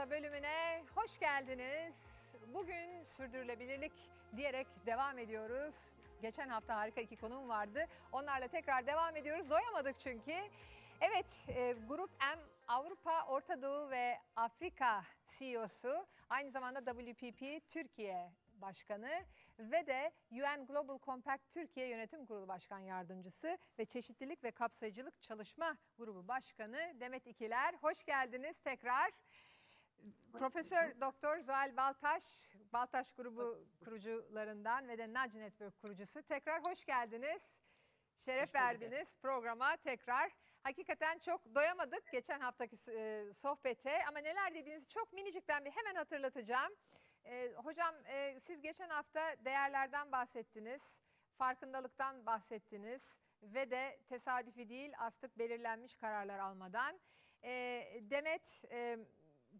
Kısa bölümüne hoş geldiniz. Bugün sürdürülebilirlik diyerek devam ediyoruz. Geçen hafta harika iki konuğum vardı. Onlarla tekrar devam ediyoruz. Doyamadık çünkü. Evet, e, Grup M Avrupa, Orta Doğu ve Afrika CEO'su, aynı zamanda WPP Türkiye Başkanı ve de UN Global Compact Türkiye Yönetim Kurulu Başkan Yardımcısı ve Çeşitlilik ve Kapsayıcılık Çalışma Grubu Başkanı Demet İkiler. Hoş geldiniz tekrar. Profesör Doktor Zuhal Baltaş, Baltaş Grubu kurucularından ve de Naci Network kurucusu. Tekrar hoş geldiniz. Şeref Hoş verdiniz programa tekrar. Hakikaten çok doyamadık geçen haftaki e, sohbete ama neler dediğinizi çok minicik ben bir hemen hatırlatacağım. E, hocam e, siz geçen hafta değerlerden bahsettiniz, farkındalıktan bahsettiniz ve de tesadüfi değil artık belirlenmiş kararlar almadan. E, Demet e,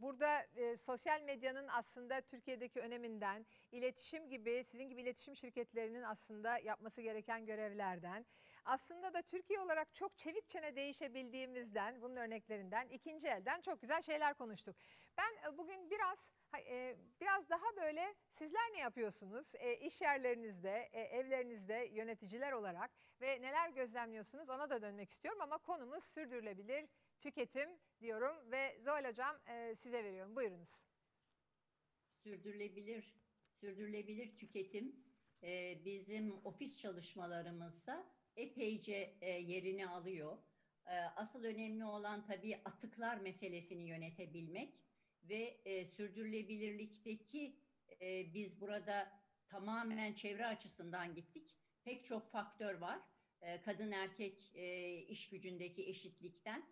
burada e, sosyal medyanın aslında Türkiye'deki öneminden, iletişim gibi sizin gibi iletişim şirketlerinin aslında yapması gereken görevlerden, aslında da Türkiye olarak çok çevik çene değişebildiğimizden, bunun örneklerinden, ikinci elden çok güzel şeyler konuştuk. Ben e, bugün biraz e, biraz daha böyle sizler ne yapıyorsunuz e, iş yerlerinizde, e, evlerinizde yöneticiler olarak ve neler gözlemliyorsunuz ona da dönmek istiyorum ama konumuz sürdürülebilir tüketim diyorum ve Zuhal Hocam e, size veriyorum. Buyurunuz. sürdürülebilir sürdürülebilir tüketim e, bizim ofis çalışmalarımızda epeyce e, yerini alıyor. E, asıl önemli olan tabii atıklar meselesini yönetebilmek ve e, sürdürülebilirlikteki e, biz burada tamamen çevre açısından gittik. Pek çok faktör var. E, kadın erkek e, iş gücündeki eşitlikten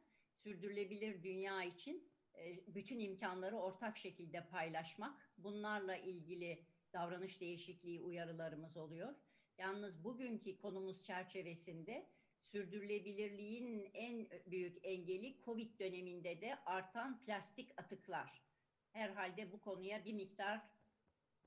sürdürülebilir dünya için e, bütün imkanları ortak şekilde paylaşmak. Bunlarla ilgili davranış değişikliği uyarılarımız oluyor. Yalnız bugünkü konumuz çerçevesinde sürdürülebilirliğin en büyük engeli Covid döneminde de artan plastik atıklar. Herhalde bu konuya bir miktar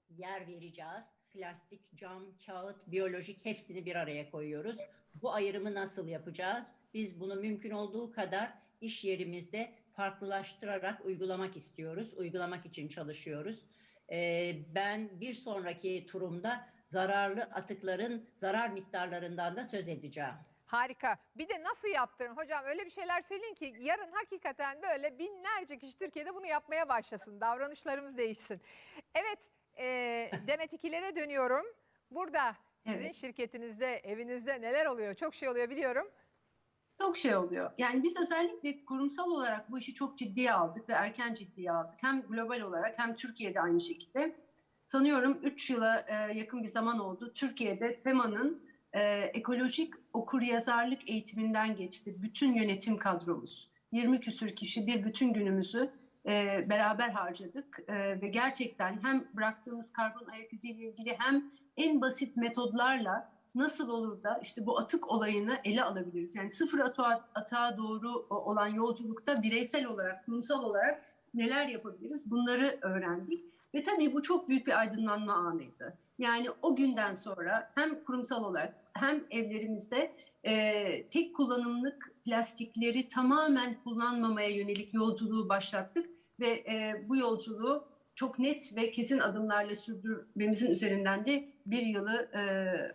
yer vereceğiz. Plastik, cam, kağıt, biyolojik hepsini bir araya koyuyoruz. Bu ayrımı nasıl yapacağız? Biz bunu mümkün olduğu kadar iş yerimizde farklılaştırarak uygulamak istiyoruz. Uygulamak için çalışıyoruz. Ee, ben bir sonraki turumda zararlı atıkların zarar miktarlarından da söz edeceğim. Harika. Bir de nasıl yaptırın? Hocam öyle bir şeyler söyleyin ki yarın hakikaten böyle binlerce kişi Türkiye'de bunu yapmaya başlasın. Davranışlarımız değişsin. Evet e, Demet İkiler'e dönüyorum. Burada sizin Evet. şirketinizde, evinizde neler oluyor? Çok şey oluyor biliyorum. Çok şey oluyor. Yani biz özellikle kurumsal olarak bu işi çok ciddiye aldık ve erken ciddiye aldık. Hem global olarak hem Türkiye'de aynı şekilde. Sanıyorum 3 yıla e, yakın bir zaman oldu. Türkiye'de temanın e, ekolojik okuryazarlık eğitiminden geçti. Bütün yönetim kadromuz. 20 küsür kişi bir bütün günümüzü e, beraber harcadık. Ve gerçekten hem bıraktığımız karbon ayak iziyle ilgili hem en basit metodlarla nasıl olur da işte bu atık olayını ele alabiliriz? Yani sıfır atığa, atığa doğru olan yolculukta bireysel olarak, kurumsal olarak neler yapabiliriz? Bunları öğrendik. Ve tabii bu çok büyük bir aydınlanma anıydı. Yani o günden sonra hem kurumsal olarak hem evlerimizde e, tek kullanımlık plastikleri tamamen kullanmamaya yönelik yolculuğu başlattık ve e, bu yolculuğu çok net ve kesin adımlarla sürdürmemizin üzerinden de bir yılı e,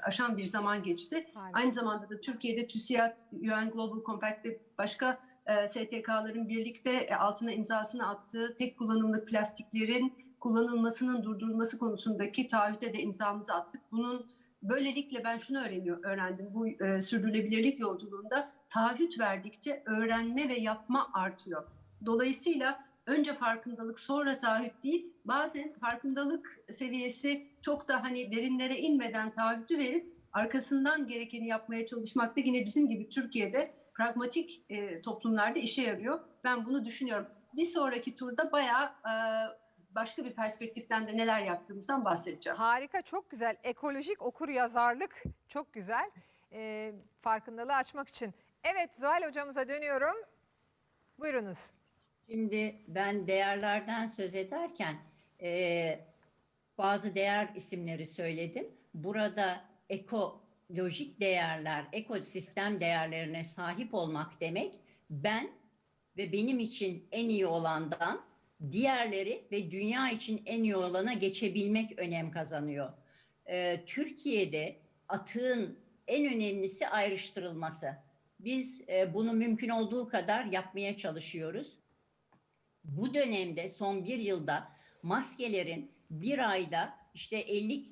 aşan bir zaman geçti. Harika. Aynı zamanda da Türkiye'de TÜSİAD, UN Global Compact ve başka e, STK'ların birlikte e, altına imzasını attığı tek kullanımlık plastiklerin kullanılmasının durdurulması konusundaki taahhüte de imzamızı attık. Bunun böylelikle ben şunu öğreniyor, öğrendim bu e, sürdürülebilirlik yolculuğunda taahhüt verdikçe öğrenme ve yapma artıyor. Dolayısıyla önce farkındalık sonra taahhüt değil bazen farkındalık seviyesi çok da hani derinlere inmeden taahhütü verip arkasından gerekeni yapmaya çalışmak da yine bizim gibi Türkiye'de pragmatik e, toplumlarda işe yarıyor. Ben bunu düşünüyorum. Bir sonraki turda bayağı e, başka bir perspektiften de neler yaptığımızdan bahsedeceğim. Harika, çok güzel. Ekolojik okur yazarlık çok güzel. E, farkındalığı açmak için. Evet Zuhal hocamıza dönüyorum. Buyurunuz. Şimdi ben değerlerden söz ederken e, bazı değer isimleri söyledim. Burada ekolojik değerler, ekosistem değerlerine sahip olmak demek ben ve benim için en iyi olandan diğerleri ve dünya için en iyi olana geçebilmek önem kazanıyor. Ee, Türkiye'de atığın en önemlisi ayrıştırılması. Biz e, bunu mümkün olduğu kadar yapmaya çalışıyoruz. Bu dönemde son bir yılda maskelerin bir ayda işte 50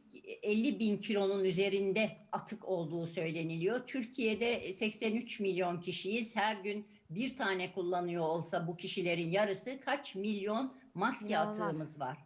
50 bin kilonun üzerinde atık olduğu söyleniliyor. Türkiye'de 83 milyon kişiyiz. Her gün bir tane kullanıyor olsa bu kişilerin yarısı kaç milyon maske İnanılmaz. atığımız var.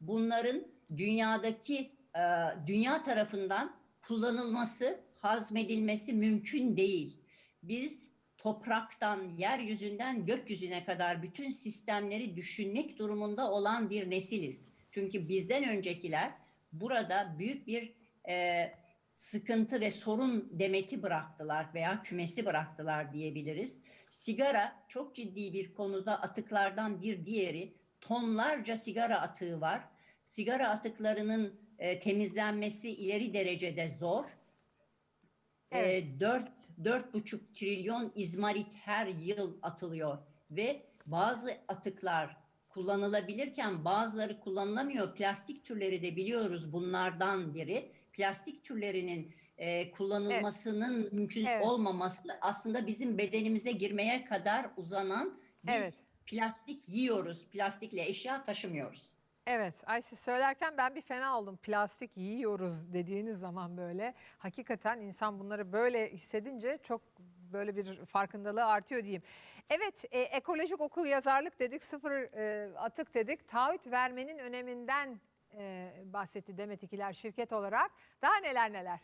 Bunların dünyadaki e, dünya tarafından kullanılması, hazmedilmesi mümkün değil. Biz topraktan, yeryüzünden gökyüzüne kadar bütün sistemleri düşünmek durumunda olan bir nesiliz. Çünkü bizden öncekiler burada büyük bir e, sıkıntı ve sorun demeti bıraktılar veya kümesi bıraktılar diyebiliriz. Sigara çok ciddi bir konuda atıklardan bir diğeri. Tonlarca sigara atığı var. Sigara atıklarının e, temizlenmesi ileri derecede zor. Evet. E, 4 4,5 trilyon izmarit her yıl atılıyor ve bazı atıklar kullanılabilirken bazıları kullanılamıyor. Plastik türleri de biliyoruz bunlardan biri. Plastik türlerinin e, kullanılmasının mümkün Evet. olmaması aslında bizim bedenimize girmeye kadar uzanan biz Evet. plastik yiyoruz. Plastikle eşya taşımıyoruz. Evet, ay siz söylerken ben bir fena oldum. Plastik yiyoruz dediğiniz zaman böyle. Hakikaten insan bunları böyle hissedince çok böyle bir farkındalığı artıyor diyeyim. Evet, e, ekolojik okul yazarlık dedik, sıfır e, atık dedik. Taahhüt vermenin öneminden e, bahsetti Demet İkiler şirket olarak. Daha neler neler?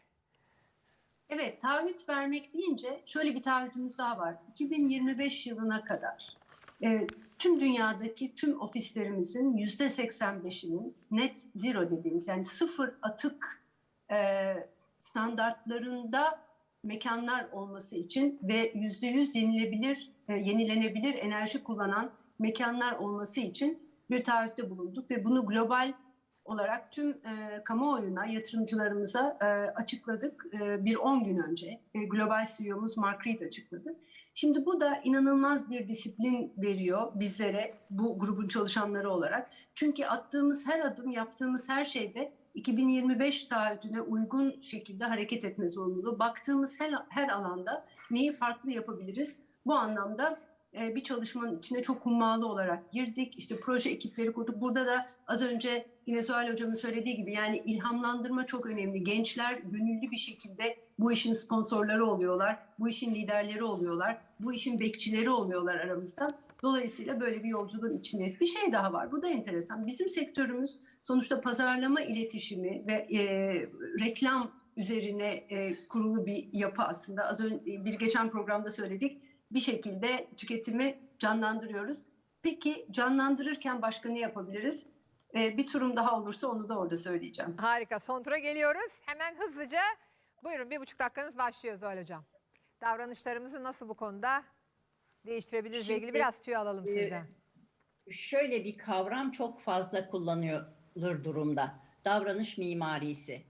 Evet, taahhüt vermek deyince şöyle bir taahhütümüz daha var. 2025 yılına kadar e, tüm dünyadaki tüm ofislerimizin yüzde 85'inin net zero dediğimiz yani sıfır atık e, standartlarında mekanlar olması için ve yüzde yüz yenilebilir, e, yenilenebilir enerji kullanan mekanlar olması için bir taahhütte bulunduk ve bunu global olarak tüm e, kamuoyuna, yatırımcılarımıza e, açıkladık e, bir 10 gün önce. E, Global CEO'muz Mark Reed açıkladı. Şimdi bu da inanılmaz bir disiplin veriyor bizlere, bu grubun çalışanları olarak. Çünkü attığımız her adım, yaptığımız her şeyde 2025 taahhütüne uygun şekilde hareket etme zorunluluğu. Baktığımız her, her alanda neyi farklı yapabiliriz? Bu anlamda e, bir çalışmanın içine çok hummalı olarak girdik. İşte proje ekipleri kurduk. Burada da az önce yine Zuhal Hocam'ın söylediği gibi yani ilhamlandırma çok önemli. Gençler gönüllü bir şekilde bu işin sponsorları oluyorlar. Bu işin liderleri oluyorlar. Bu işin bekçileri oluyorlar aramızda. Dolayısıyla böyle bir yolculuğun içindeyiz. Bir şey daha var. Bu da enteresan. Bizim sektörümüz sonuçta pazarlama iletişimi ve e, reklam üzerine e, kurulu bir yapı aslında. Az önce bir geçen programda söyledik. Bir şekilde tüketimi canlandırıyoruz. Peki canlandırırken başka ne yapabiliriz? E, bir turum daha olursa onu da orada söyleyeceğim. Harika, son tura geliyoruz. Hemen hızlıca, buyurun bir buçuk dakikanız başlıyor Zuhal Hocam. Davranışlarımızı nasıl bu konuda değiştirebiliriz Şimdi, ilgili biraz tüy alalım e, sizden. Şöyle bir kavram çok fazla kullanılır durumda. Davranış mimarisi.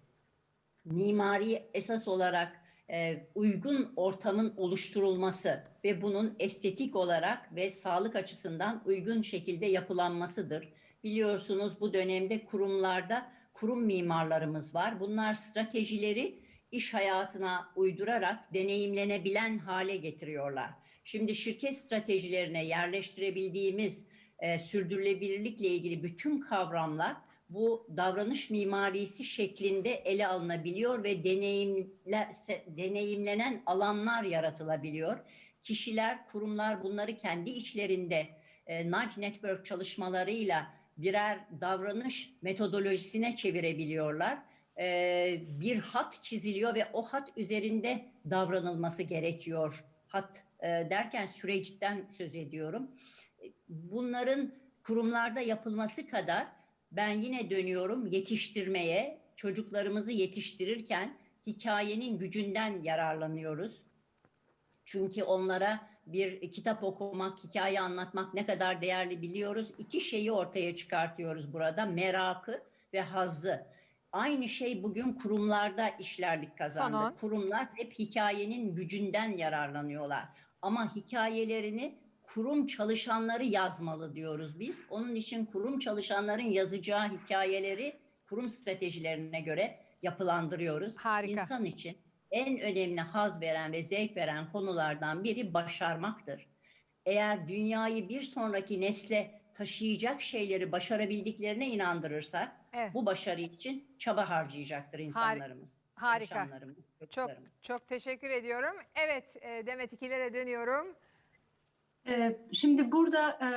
Mimari esas olarak e, uygun ortamın oluşturulması ve bunun estetik olarak ve sağlık açısından uygun şekilde yapılanmasıdır. Biliyorsunuz bu dönemde kurumlarda kurum mimarlarımız var. Bunlar stratejileri iş hayatına uydurarak deneyimlenebilen hale getiriyorlar. Şimdi şirket stratejilerine yerleştirebildiğimiz e, sürdürülebilirlikle ilgili bütün kavramlar bu davranış mimarisi şeklinde ele alınabiliyor ve deneyimle, deneyimlenen alanlar yaratılabiliyor. Kişiler, kurumlar bunları kendi içlerinde e, Nudge Network çalışmalarıyla birer davranış metodolojisine çevirebiliyorlar. E, bir hat çiziliyor ve o hat üzerinde davranılması gerekiyor. Hat e, derken süreçten söz ediyorum. Bunların kurumlarda yapılması kadar ben yine dönüyorum yetiştirmeye, çocuklarımızı yetiştirirken hikayenin gücünden yararlanıyoruz. Çünkü onlara bir kitap okumak, hikaye anlatmak ne kadar değerli biliyoruz. İki şeyi ortaya çıkartıyoruz burada, merakı ve hazzı. Aynı şey bugün kurumlarda işlerlik kazandı. Sana. Kurumlar hep hikayenin gücünden yararlanıyorlar. Ama hikayelerini kurum çalışanları yazmalı diyoruz biz. Onun için kurum çalışanların yazacağı hikayeleri kurum stratejilerine göre yapılandırıyoruz. Harika. İnsan için en önemli haz veren ve zevk veren konulardan biri başarmaktır. Eğer dünyayı bir sonraki nesle taşıyacak şeyleri başarabildiklerine inandırırsak Evet. bu başarı için çaba harcayacaktır insanlarımız. harika. Çok çok teşekkür ediyorum. Evet e, Demet ikilere dönüyorum. Ee, Şimdi burada e,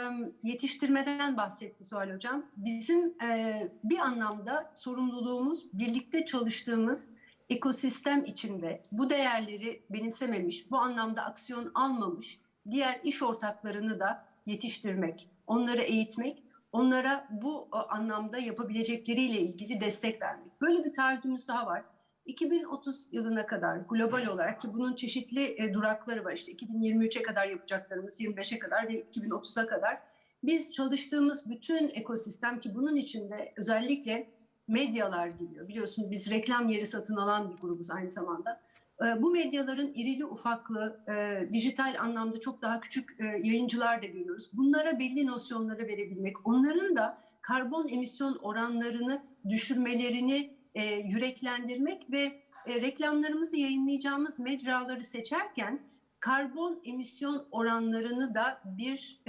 yetiştirmeden bahsetti Suhal Hocam. Bizim e, bir anlamda sorumluluğumuz birlikte çalıştığımız ekosistem içinde bu değerleri benimsememiş, bu anlamda aksiyon almamış diğer iş ortaklarını da yetiştirmek, onları eğitmek, onlara bu e, anlamda yapabilecekleriyle ilgili destek vermek. Böyle bir taahhüdümüz daha var. 2030 yılına kadar global olarak ki bunun çeşitli e, durakları var işte 2023'e kadar yapacaklarımız 25'e kadar ve 2030'a kadar biz çalıştığımız bütün ekosistem ki bunun içinde özellikle medyalar giriyor. Biliyorsunuz biz reklam yeri satın alan bir grubuz aynı zamanda. E, bu medyaların irili ufaklı, e, dijital anlamda çok daha küçük e, yayıncılar da görüyoruz. Bunlara belli nosyonları verebilmek, onların da karbon emisyon oranlarını düşürmelerini e, yüreklendirmek ve reklamlarımızı yayınlayacağımız mecraları seçerken karbon emisyon oranlarını da bir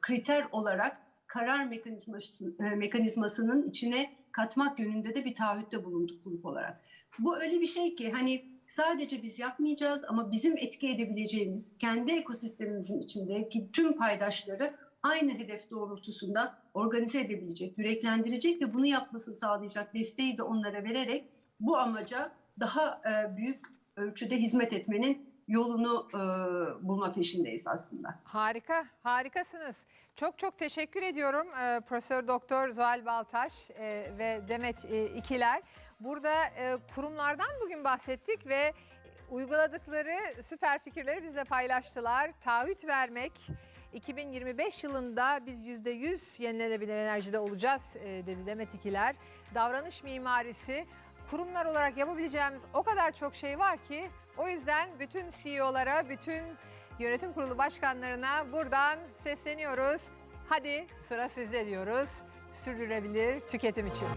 kriter olarak karar mekanizması, mekanizmasının içine katmak yönünde de bir taahhütte bulunduk grup olarak. Bu öyle bir şey ki hani sadece biz yapmayacağız ama bizim etki edebileceğimiz kendi ekosistemimizin içindeki tüm paydaşları aynı hedef doğrultusunda organize edebilecek, yüreklendirecek ve bunu yapmasını sağlayacak desteği de onlara vererek bu amaca daha büyük ölçüde hizmet etmenin yolunu e, bulma peşindeyiz aslında. Harika, harikasınız. Çok çok teşekkür ediyorum e, Profesör Doktor Zuhal Baltaş e, ve Demet e, İkiler. Burada e, kurumlardan bugün bahsettik ve uyguladıkları süper fikirleri bizle paylaştılar. Taahhüt vermek, 2025 yılında biz %100 yenilenebilir enerjide olacağız dedi Demet İkiler. Davranış mimarisi, kurumlar olarak yapabileceğimiz o kadar çok şey var ki o yüzden bütün CEO'lara, bütün yönetim kurulu başkanlarına buradan sesleniyoruz. Hadi sıra sizde diyoruz. Sürdürülebilir tüketim için.